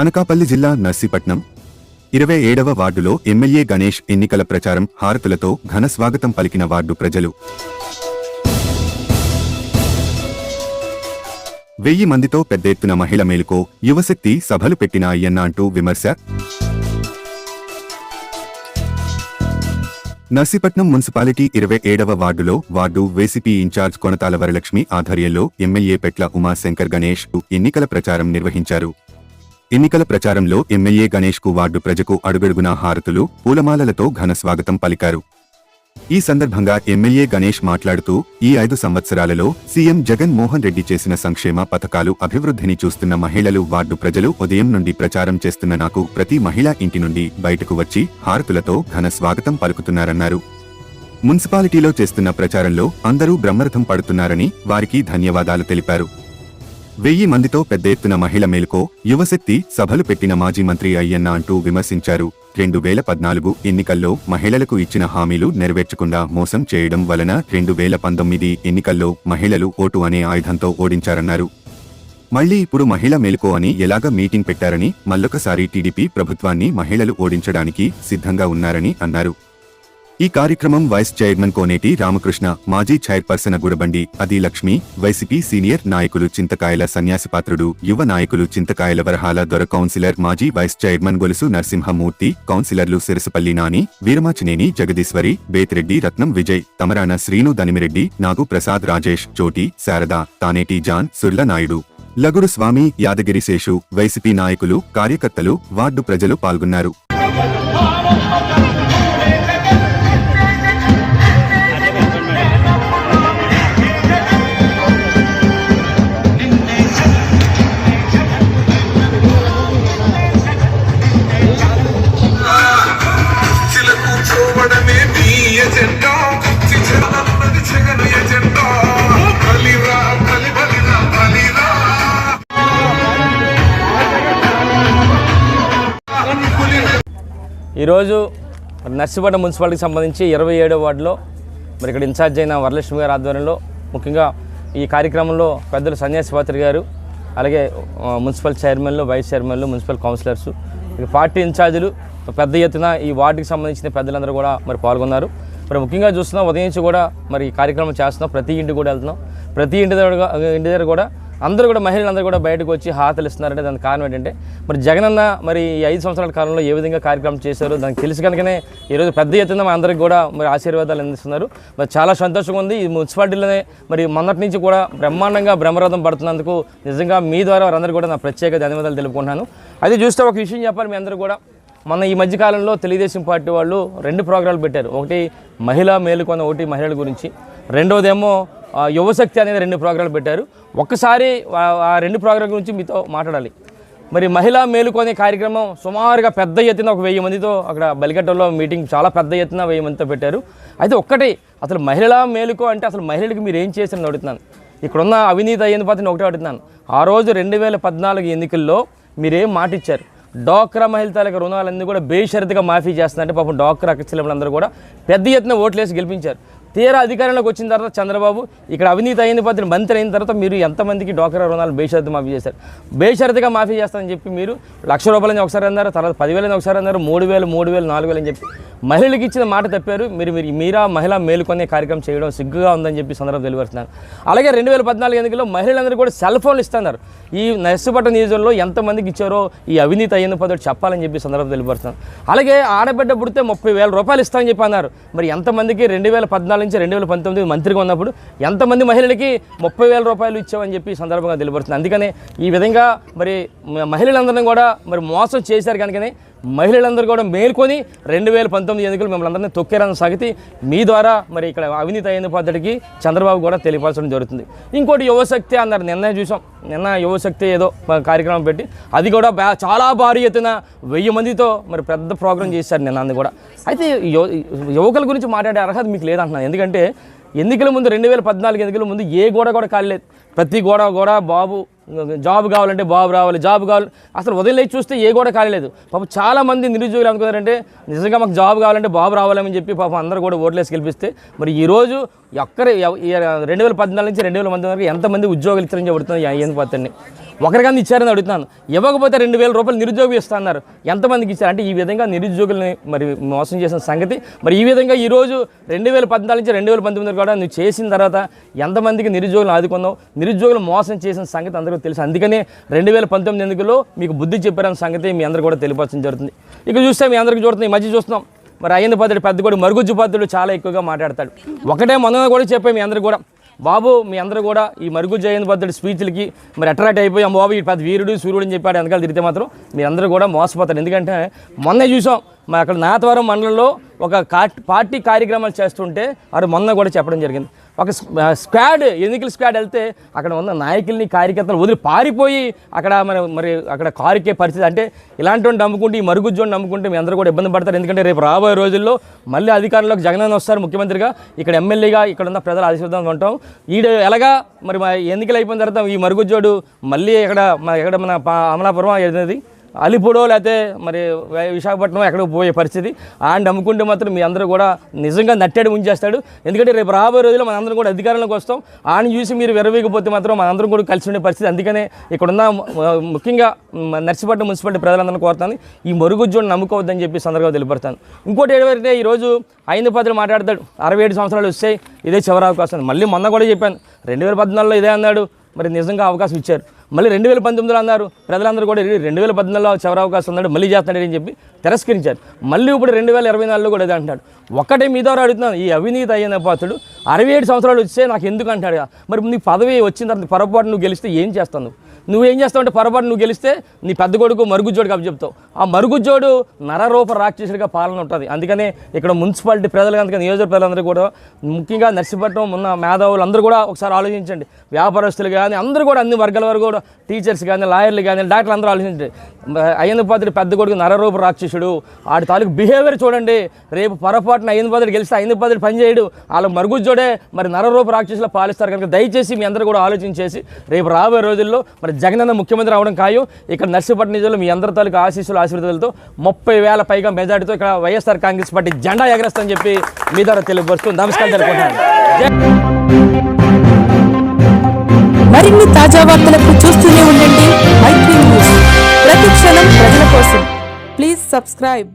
అనకాపల్లి జిల్లా నర్సీపట్నం ఇరవై ఏడవ వార్డులో ఎమ్మెల్యే గణేష్ ఎన్నికల ప్రచారం హారతులతో ఘన స్వాగతం పలికిన వార్డు ప్రజలు. వెయ్యి మందితో పెద్ద ఎత్తున మహిళ మేలుకో యువశక్తి సభలు పెట్టిన అయ్యన్న అంటూ విమర్శ. నర్సీపట్నం మున్సిపాలిటీ ఇరవై ఏడవ వార్డులో వార్డు వేసిపి ఇన్ఛార్జ్ కొనతాల వరలక్ష్మి ఆధ్వర్యంలో ఎమ్మెల్యే పెట్ల ఉమాశంకర్ గణేష్ ఎన్నికల ప్రచారం నిర్వహించారు. ఎన్నికల ప్రచారంలో ఎమ్మెల్యే గణేష్కు వార్డు ప్రజకు అడుగడుగునా హారతులు పూలమాలలతో ఘన స్వాగతం పలికారు. ఈ సందర్భంగా ఎమ్మెల్యే గణేష్ మాట్లాడుతూ ఈ ఐదు సంవత్సరాలలో సీఎం జగన్ మోహన్ రెడ్డి చేసిన సంక్షేమ పథకాలు అభివృద్ధిని చూస్తున్న మహిళలు వార్డు ప్రజలు ఉదయం నుండి ప్రచారం చేస్తున్న నాకు ప్రతి మహిళ ఇంటి నుండి బయటకు వచ్చి హారతులతో ఘన స్వాగతం పలుకుతున్నారన్నారు. మున్సిపాలిటీలో చేస్తున్న ప్రచారంలో అందరూ బ్రహ్మరథం పడుతున్నారని వారికి ధన్యవాదాలు తెలిపారు. వెయ్యి మందితో పెద్ద ఎత్తున మహిళ మేలుకో యువశక్తి సభలు పెట్టిన మాజీ మంత్రి అయ్యన్న అంటూ విమర్శించారు. రెండు వేల పద్నాలుగు ఎన్నికల్లో మహిళలకు ఇచ్చిన హామీలు నెరవేర్చకుండా మోసం చేయడం వలన రెండు వేల పంతొమ్మిది ఎన్నికల్లో మహిళలు ఓటు అనే ఆయుధంతో ఓడించారన్నారు. మళ్ళీ ఇప్పుడు మహిళ మేలుకో అని ఎలాగ మీటింగ్ పెట్టారని మల్లొకసారి టీడీపీ ప్రభుత్వాన్ని మహిళలు ఓడించడానికి సిద్ధంగా ఉన్నారని అన్నారు. ఈ కార్యక్రమం వైస్ చైర్మన్ కోనేటి రామకృష్ణ మాజీ చైర్పర్సన్ గుడబండి అది లక్ష్మి వైసీపీ సీనియర్ నాయకులు చింతకాయల సన్యాసిపాత్రుడు యువ నాయకులు చింతకాయల వరహాల దొర కౌన్సిలర్ మాజీ వైస్ చైర్మన్ గొలుసు నరసింహమూర్తి కౌన్సిలర్లు సిరసపల్లి నాని వీరమాచినేని జగదీశ్వరి బేతిరెడ్డి రత్నం విజయ్ తమరాన శ్రీను దనిమిరెడ్డి నాగు ప్రసాద్ రాజేష్ చోటి శారద తానేటి జాన్ సుర్ల నాయుడు. లగుడు స్వామి యాదగిరి శేషు వైసీపీ నాయకులు కార్యకర్తలు వార్డు ప్రజలు పాల్గొన్నారు. ఈరోజు మరి నర్సిపట్నం మున్సిపాలిటీకి సంబంధించి ఇరవై ఏడో వార్డులో మరి ఇక్కడ ఇన్ఛార్జ్ అయిన వరలక్ష్మి గారి ఆధ్వర్యంలో ముఖ్యంగా ఈ కార్యక్రమంలో పెద్దలు సన్యాసి పాత్రి గారు అలాగే మున్సిపల్ చైర్మన్లు వైస్ చైర్మన్లు మున్సిపల్ కౌన్సిలర్స్ ఇక పార్టీ ఇన్ఛార్జీలు పెద్ద ఎత్తున ఈ వార్డుకి సంబంధించిన పెద్దలందరూ కూడా మరి పాల్గొన్నారు. మరి ముఖ్యంగా చూస్తున్నాం ఉదయం నుంచి కూడా మరి ఈ కార్యక్రమం చేస్తున్నాం ప్రతి ఇంటికి కూడా వెళ్తున్నాం. ప్రతి ఇంటి దగ్గర ఇంటి దగ్గర కూడా అందరూ కూడా మహిళలందరూ కూడా బయటకు వచ్చి హాతలు ఇస్తున్నారంటే దానికి కారణం ఏంటంటే మరి జగనన్న మరి ఈ ఐదు సంవత్సరాల కాలంలో ఏ విధంగా కార్యక్రమం చేశారో దానికి తెలిసి కనుకనే ఈరోజు పెద్ద ఎత్తున మా అందరికి కూడా మరి ఆశీర్వాదాలు అందిస్తున్నారు. మరి చాలా సంతోషంగా ఉంది. ఈ మున్సిపాలిటీలోనే మరి మొన్నటి నుంచి కూడా బ్రహ్మాండంగా బ్రహ్మరథం పడుతున్నందుకు నిజంగా మీ ద్వారా వారందరూ కూడా నా ప్రత్యేక ధన్యవాదాలు తెలుపుకుంటున్నాను. అది చూస్తే ఒక విషయం చెప్పాలి మీ అందరూ కూడా. మొన్న ఈ మధ్యకాలంలో తెలుగుదేశం పార్టీ వాళ్ళు రెండు ప్రోగ్రాలు పెట్టారు. ఒకటి మహిళా మేలుకొన్న ఒకటి మహిళల గురించి రెండోదేమో యువశక్తి అనేది రెండు ప్రోగ్రాంలు పెట్టారు. ఒక్కసారి ఆ- రెండు ప్రోగ్రాం గురించి మీతో మాట్లాడాలి. మరి మహిళా మేలుకొనే కార్యక్రమం సుమారుగా పెద్ద ఎత్తున ఒక వెయ్యి మందితో అక్కడ బలిగట్టలో మీటింగ్ చాలా పెద్ద ఎత్తున వెయ్యి మందితో పెట్టారు. అయితే ఒక్కటే అసలు మహిళా మేలుకో అంటే అసలు మహిళలకు మీరు ఏం చేశారని అడుగుతున్నాను. ఇక్కడున్న అవినీతి అయ్యింది పత్రిని ఒకటే అడుగుతున్నాను. ఆ రోజు రెండు వేల పద్నాలుగు ఎన్నికల్లో మీరేం మాట ఇచ్చారు డోక్రా మహిళ తాలూకా రుణాలన్నీ కూడా బేషరతుగా మాఫీ చేస్తున్నారంటే పాపం డోక్రా అక్కచెల్లెములందరూ కూడా పెద్ద ఎత్తున ఓట్లేసి గెలిపించారు. తీరా అధికారంలోకి వచ్చిన తర్వాత చంద్రబాబు ఇక్కడ అవినీతి అయిన పద్ధతి మంత్రి అయిన తర్వాత మీరు ఎంతమందికి డోకరా రుణాలు బేషరతు మాఫీ చేశారు? బేషరతుగా మాఫీ చేస్తారని చెప్పి మీరు లక్ష రూపాయలని ఒకసారి అన్నారు తర్వాత పదివేలని ఒకసారి అన్నారు మూడు వేలు మూడు వేలు నాలుగు వేలు అని చెప్పి మహిళలకు ఇచ్చిన మాట తప్పారు. మీరు మీరు మీరా మహిళా మేలుకొనే కార్యక్రమం చేయడం సిగ్గుగా ఉందని చెప్పి సందర్భం తెలియపరుస్తున్నాను అలాగే రెండు వేల పద్నాలుగు ఎన్నికల్లో మహిళలందరూ కూడా సెల్ ఫోన్లు ఇస్తున్నారు. ఈ నర్సిపట్నం నియోజకవర్గంలో ఎంతమందికి ఇచ్చారో ఈ అవినీతి అయిన పద్ధతి చెప్పాలని చెప్పి సందర్భం తెలియపరుస్తున్నారు. అలాగే ఆడబిడ్డ పుడితే ముప్పై వేల రూపాయలు ఇస్తామని చెప్పి అన్నారు. మరి ఎంతమందికి రెండు వేల పద్నాలుగు నుంచి రెండు వేల పంతొమ్మిది మంత్రిగా ఉన్నప్పుడు ఎంతమంది మహిళలకి ముప్పై వేల రూపాయలు ఇచ్చామని చెప్పి సందర్భంగా తెలియపరుస్తుంది. అందుకనే ఈ విధంగా మరి మ- మహిళలందరినీ కూడా మరి మోసం చేశారు కనుకనే మహిళలందరూ కూడా మేల్కొని రెండు వేల పంతొమ్మిది ఎన్నికలు మిమ్మల్ని అందరినీ తొక్కారన్న సాగితే మీ ద్వారా మరి ఇక్కడ అవినీతి అయిన పద్ధతికి చంద్రబాబు కూడా తెలియపరచడం జరుగుతుంది. ఇంకోటి యువశక్తి అన్నారు నిన్న చూసాం. నిన్న యువశక్తి ఏదో కార్యక్రమం పెట్టి అది కూడా చాలా భారీ ఎత్తున వెయ్యి మందితో మరి పెద్ద ప్రోగ్రాం చేశారు నిన్న అది కూడా. అయితే యువకుల గురించి మాట్లాడే అర్హత మీకు లేదంటున్నాను. ఎందుకంటే ఎన్నికల ముందు రెండు వేల పద్నాలుగు ఎన్నికల ముందు ఏ గోడ కూడా కాలేదు ప్రతి గోడ కూడా బాబు జాబ్ కావాలంటే బాబు రావాలి జాబ్ కావాలి. అసలు ఉదయం లేచి చూస్తే ఏ కూడా కాలేదు పాపం చాలామంది నిరుద్యోగులు అనుకున్నారంటే నిజంగా మాకు జాబ్ కావాలంటే బాబు రావాలని చెప్పి పాపం అందరూ కూడా ఓట్లేసి గెలిపిస్తే మరి ఈరోజు ఎక్కడ రెండు వేల పద్నాలుగు నుంచి రెండు వేల మంది వరకు ఎంతమంది ఉద్యోగాలు ఇచ్చారని చెబుతుంది ఈ అయ్యన్ పాత్రని ఒకరికన్నా ఇచ్చారని అడుగుతున్నాను. ఇవ్వకపోతే రెండు వేల రూపాయలు నిరుద్యోగం ఇస్తున్నారు ఎంతమందికి ఇచ్చారు? అంటే ఈ విధంగా నిరుద్యోగుల్ని మరి మోసం చేసిన సంగతి. మరి ఈ విధంగా ఈరోజు రెండు వేల పద్నాలుగు నుంచి రెండు వేల పంతొమ్మిది కూడా నువ్వు చేసిన తర్వాత ఎంతమందికి నిరుద్యోగులు ఆదుకున్నావు? నిరుద్యోగులు మోసం చేసిన సంగతి అందరికీ తెలుసు. అందుకనే రెండు వేల పంతొమ్మిది ఎన్నికల్లో మీకు బుద్ధి చెప్పారన్న సంగతి మీ అందరూ కూడా తెలియపరచడం జరుగుతుంది. ఇక చూస్తే మీ అందరికీ చూడుతుంది ఈ మధ్య చూస్తున్నాం. మరి అయ్యింది పద్ధతి పెద్ద కూడా మరుగుజ్జు పద్ధతులు చాలా ఎక్కువగా మాట్లాడతాడు. ఒకటే మొన్న కూడా చెప్పాం మీ అందరూ కూడా. బాబు మీ అందరూ కూడా ఈ మరుగు జయంతి భద్రుడి స్పీచ్లకి మరి అట్రాక్ట్ అయిపోయి అమ్మ బాబు ఈ పెద్ద వీరుడు సూర్యుడు అని చెప్పాడు వెనకాల తిరిగితే మాత్రం మీరందరూ కూడా మోసపోతారు. ఎందుకంటే మొన్న చూసాం మా అక్కడ నాతవరం మండలంలో ఒక కా- పార్టీ కార్యక్రమాలు చేస్తుంటే వారు మొన్న కూడా చెప్పడం జరిగింది. ఒక స్క్వాడ్ ఎన్నికల స్క్వాడ్ వెళ్తే అక్కడ ఉన్న నాయకుల్ని కార్యకర్తలు వదిలి పారిపోయి అక్కడ మరి మరి అక్కడ కారుకే పరిస్థితి. అంటే ఇలాంటి నమ్ముకుంటే ఈ మరుగుజ్జోని నమ్ముకుంటే మీ అందరూ కూడా ఇబ్బంది పడతారు. ఎందుకంటే రేపు రాబోయే రోజుల్లో మళ్ళీ అధికారంలోకి జగనన్న వస్తారు ముఖ్యమంత్రిగా. ఇక్కడ ఎమ్మెల్యేగా ఇక్కడ ఉన్న ప్రజలు ఆశీర్వాదం ఉంటాం. ఈడ ఎలాగా మరి మా ఎన్నికలు అయిపోయిన తర్వాత ఈ మరుగుజ్జోడు మళ్ళీ ఇక్కడ మన ఎక్కడ మన పా- అమలాపురం ఏదైనా అలిపుడో లేకపోతే మరి విశాఖపట్నం ఎక్కడికి పోయే పరిస్థితి. ఆయన నమ్ముకుంటే మాత్రం మీ అందరూ కూడా నిజంగా నట్టేడు ఉంచేస్తాడు ఎందుకంటే రేపు రాబోయే రోజుల్లో మనందరం కూడా అధికారంలోకి వస్తాం. ఆయన చూసి మీరు విరవీకపోతే మాత్రం మనందరం కూడా కలిసి ఉండే పరిస్థితి. అందుకనే ఇక్కడున్న ముఖ్యంగా నర్సిపట్నం మున్సిపాలిటీ ప్రజలందరినీ కోరుతాను. ఈ మరుగుజ్జుని నమ్ముకోవద్దని చెప్పి సందర్భంగా తెలియపడతాను ఇంకోటి ఏంటంటే ఈరోజు ఐదు పదులు మాట్లాడతాడు. అరవై ఏడు సంవత్సరాలు వస్తాయి ఇదే చివరి అవకాశం. మళ్ళీ మొన్న కూడా చెప్పాను. రెండు వేల పద్నాలుగులో ఇదే అన్నాడు. మరి నిజంగా అవకాశం ఇచ్చారు. మళ్ళీ రెండు వేల పంతొమ్మిదిలో అన్నారు. ప్రజలందరూ కూడా రెండు వేల పద్నాలుగులో చివరి అవకాశం ఉన్నాడు మళ్ళీ చేస్తున్నాడని చెప్పి తిరస్కరించారు. మళ్ళీ ఇప్పుడు రెండు వేల ఇరవై నాలుగులో కూడా ఇది అంటున్నాడు. ఒక్కటే మీ ద్వారా అడుగుతున్నాను. ఈ అవినీతి అయిన పాత్రుడు అరవై ఏడు సంవత్సరాలు వస్తే నాకు ఎందుకు అంటాడు మరి నీ పదవి వచ్చిన తర్వాత పొరపాటు నువ్వు గెలిస్తే ఏం చేస్తావు నువ్వు నువ్వేం చేస్తావంటే పొరపాటు నువ్వు గెలిస్తే నీ పెద్ద కొడుకు మరుగుజ్జోడు కప్పు చెప్తావు. ఆ మరుగుజ్జోడు నరరూప రాక్షసుడిగా పాలన ఉంటుంది. అందుకనే ఇక్కడ మున్సిపాలిటీ ప్రజలు కనుక నియోజక ప్రజలందరూ కూడా ముఖ్యంగా నర్సీపట్నం ఉన్న మేధావులు అందరూ కూడా ఒకసారి ఆలోచించండి. వ్యాపారస్తులు కానీ అందరూ కూడా అన్ని వర్గాల వరకు కూడా టీచర్స్ కానీ లాయర్లు కానీ డాక్టర్లు అందరూ ఆలోచించండి. అయ్యన్న పాత్రుడు పెద్ద కొడుకు నరరూప రాక్షసుడు ఆడి తాలూకు బిహేవియర్ చూడండి. రేపు పొరపాటున అయ్యన్న పాత్రుడు గెలిస్తే అయ్యన్న పాత్రుడు పని చేయడు. వాళ్ళ మరుగుజ్జోడే మరి నరరూప రాక్షసులు పాలిస్తారు కనుక దయచేసి మీ అందరూ కూడా ఆలోచించేసి రేపు రాబోయే రోజుల్లో మరి జగనన్న ముఖ్యమంత్రి అవడం ఖాయం. ఇక్కడ నర్సీపట్నం నిజంలో మీ అందరి తాలూకు ఆశీస్సులు ఆశీర్వాదాలతో ముప్పై వేల పైగా మెజార్టీతో ఇక్కడ వైఎస్ఆర్ కాంగ్రెస్ పార్టీ జెండా ఎగరేస్తామని చెప్పి మీ ద్వారా తెలియపరుస్తూ నమస్కారం తెలుపుకుంటున్నాను మరిన్ని తాజా వార్తలకు చూస్తూనే ఉండండి. మైత్రి న్యూస్. ప్రతి క్షణం ప్రజల కోసం. Please subscribe.